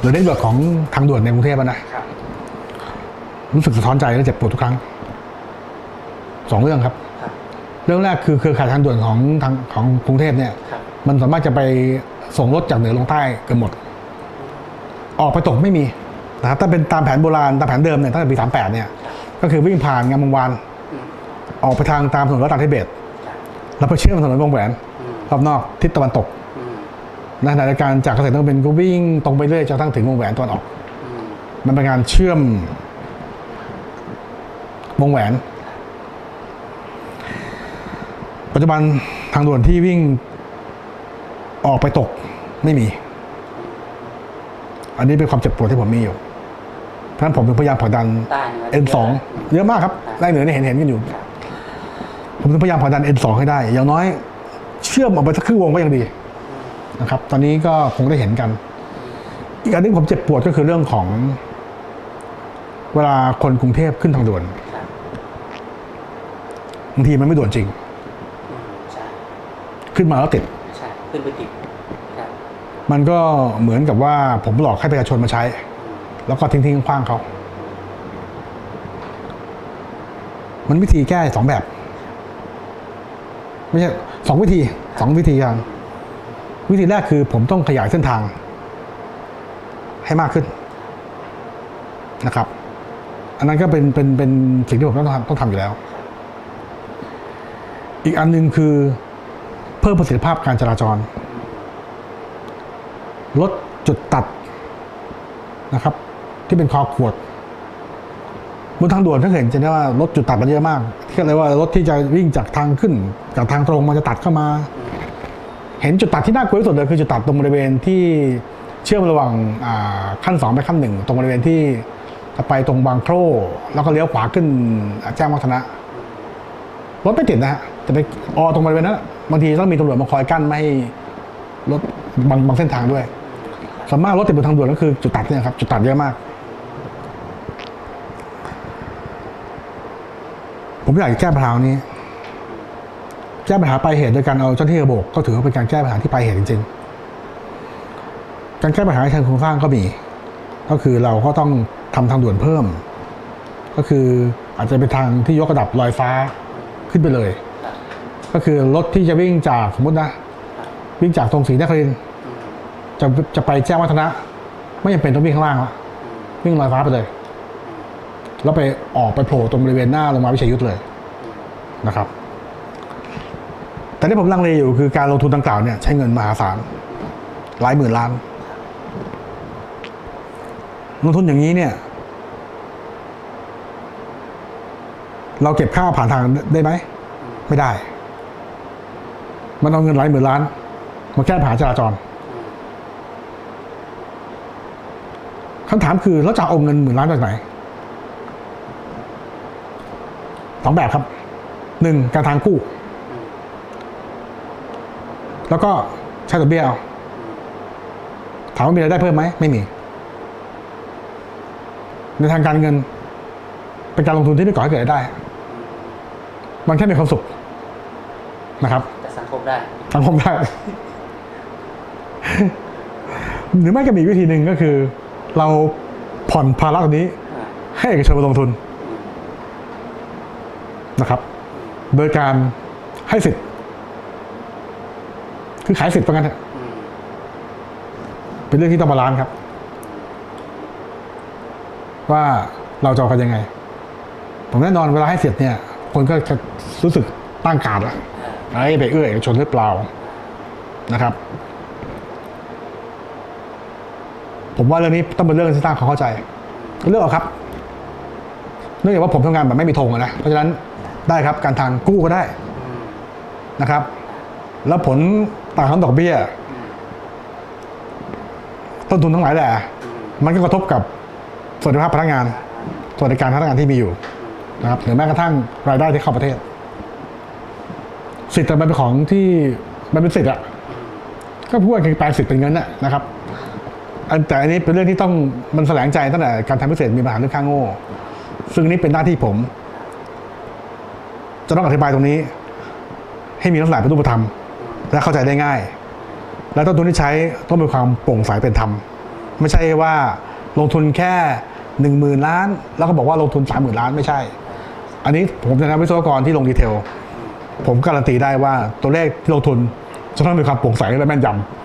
หรือเน็ตเวิร์กของทางด่วนในกรุงเทพอะนะครับรู้สึกสะท้อนใจและเจ็บปวดทุกครั้งสองเรื่องครับครับ เรื่องแรกคือเครือข่ายทางด่วนของทางของกรุงเทพเนี่ยครับมันสามารถจะไปส่งรถจากเหนือลงใต้เกือบหมด ออกไปตกไม่มีนะครับถ้าเป็นตามแผนโบราณตามแผนเดิมเนี่ยตั้งแต่ปี38เนี่ย ก็คือวิ่งผ่านงามวงวานอืมออกไปทางตามถนนรัตนทิเบศครับแล้วไปเชื่อมถนนวงแหวนอืมรอบนอกทิศตะวันตก อืมนะในการจากเกษตรนวมินทร์ก็วิ่งตรงไปเรื่อยจนกระทั่งถึงวงแหวนตะวันออกอืมมันเป็นการเชื่อมวงแหวน ปัจจุบันทางด่วนที่วิ่งออกไปตกไม่มี อันนี้เป็นความเจ็บปวดที่ผมมีอยู่เพราะฉะนั้นผมถึงพยายามผลักดันใต้เหนือ N2 เยอะมากครับไล่เหนือเนี่ยเห็นเห็นกันอยู่ ผมถึงพยายามผลักดัน N2 ให้ได้ อย่างน้อย เชื่อมออกไปสักครึ่งวงก็ยังดี นะครับ ตอนนี้ก็คงได้เห็นกัน อีกอันหนึงผมเจ็บปวดก็คือเรื่องของ เวลาคนกรุงเทพขึ้นทางด่วนครับบางทีมันไม่ด่วนจริงอืมใช่ขึ้นมาแล้วติดใช่ขึ้นไปติดครับมันก็เหมือนกับว่าผมหลอกให้ประชาชนมาใช้ แล้วก็ทิ้งทิ้งๆคว้างๆเขา มันวิธีแก้สองแบบ ไม่ใช่สองวิธีสองวิธีกัน วิธีแรกคือผมต้องขยายเส้นทาง ให้มากขึ้นนะครับ อันนั้นก็เป็นเป็นเป็นสิ่งที่ผมต้องทำต้องทำอยู่แล้ว อีกอันหนึ่งคือเพิ่มประสิทธิภาพการจราจร ลดจุดตัดนะครับ ที่เป็นคอขวดบนทางด่วนถ้าเห็นจะได้ว่ารถจุดตัดมันเยอะมากเรียกว่ารถที่จะวิ่งจากทางขึ้นจากทางตรงมันจะตัดเข้ามา เห็นจุดตัดที่น่ากลัวที่สุดเลยคือจุดตัดตรงบริเวณที่เชื่อมระหว่างขั้นสองไปขั้นหนึ่งตรงบริเวณที่จะไปตรงบางโครแล้วก็เลี้ยวขวาขึ้นแจ้งวัฒนะรถไม่ติดนะฮะแต่ไปออตรงบริเวณนั้นบางทีต้องมีตำรวจมาคอยกั้นไม่ให้รถบางบางเส้นทางด้วยส่วนมากรถติดบนทางด่วนก็คือจุดตัดเนี่ยครับจุดตัดเยอะมาก ผมอยากแก้ปัญหานี้ ก้ปัญหาปลายเหตุโดยการเอาเจ้าหน้าที่ระบบก็ถือว่าเป็นการแก้ปัญหาที่ปลายเหตุจริง ๆ การแก้ปัญหาเชิงโครงสร้างก็มี ก็คือเราก็ต้องทำทางด่วนเพิ่ม ก็คืออาจจะเป็นทางที่ยกระดับลอยฟ้าขึ้นไปเลย ก็คือรถที่จะวิ่งจากสมมตินะ วิ่งจากตรงศรีนครินจะจะไปแจ้งวัฒนะ ไม่จำเป็นต้องวิ่งข้างล่างละวิ่งลอยฟ้าไปเลย แล้วไปออกไปโผล่ตรงบริเวณหน้าโรงพยาวิชัยยุทธเลยนะครับ แต่ที่ผมลังเลอยู่คือการลงทุนดังกล่าวเนี่ยใช้เงินมหาศาลหลายหมื่นล้าน ลงทุนอย่างนี้เนี่ย เราเก็บค่าผ่านทางได้ไหม ไม่ได้ มันเอาเงินหลายหมื่นล้านมาแก้ปัญหาจราจรคำถามคือเราจะเอาเงินหมื่นล้านจากไหนสองแบบครับหนึ่งการทางกู้ แล้วก็ใช้ดอกเบี้ยเอาถามว่ามีรายได้เพิ่มไหมไม่มี ในทางการเงิน เป็นการลงทุนที่ไม่ก่อให้เกิดรายได้ มันแค่มีความสุขนะครับแต่สังคมได้ สังคมได้ หรือไม่ก็มีอีกวิธีหนึ่งก็คือ เราผ่อนภาระตรงนี้อ่าให้เอกชนมาลงทุนนะครับ โดยการให้สิทธิ์ คือขายสิทธิ์ประกันเถอะอืมเป็นเรื่องที่ต้องบาลานซ์ครับ ว่าเราจะเอากันยังไง ผมแน่นอนเวลาให้สิทธิ์เนี่ย คนก็จะรู้สึกตั้งการดละอ่าไอ้ไปเอื้อเอกชนหรือเปล่านะครับ ผมว่าเรื่องนี้ต้องเป็นเรื่องที่สร้างความเข้าใจเลือกเอาครับ เนื่องจากว่าผมทำงานแบบไม่มีธงอะนะ เพราะฉะนั้นได้ครับการทางกู้ก็ได้อืมนะครับ แล้วผล ต่างของดอกเบี้ย ต้นทุนทั้งหลายแหละ มันก็กระทบกับสวัสดิภาพพนักงาน สวัสดิการพนักงานที่มีอยู่นะครับหรือแม้กระทั่งรายได้ที่เข้าประเทศ สิทธิ์แต่มันเป็นของที่มันเป็นสิทธิ์อะก็พูดกันแปลงสิทธิ์เป็นเงินอะนะครับอันแต่อันนี้เป็นเรื่องที่ต้องมันแสลงใจตั้งแต่การทำพิเศษมีปัญหาเรื่องค่าโง่ ซึ่งอันนี้เป็นหน้าที่ผม จะต้องอธิบายตรงนี้ ให้มีลักษณะเป็นรูปธรรม และเข้าใจได้ง่าย และต้นทุนที่ใช้ต้องมีความโปร่งใสเป็นธรรม ไม่ใช่ว่าลงทุนแค่หนึ่งหมื่นล้าน แล้วก็บอกว่าลงทุนสามหมื่นล้านไม่ใช่ อันนี้ผมในฐานะวิศวกรที่ลงดีเทล ผมการันตีได้ว่าตัวเลขที่ลงทุนจะต้องมีความโปร่งใสและแม่นยำ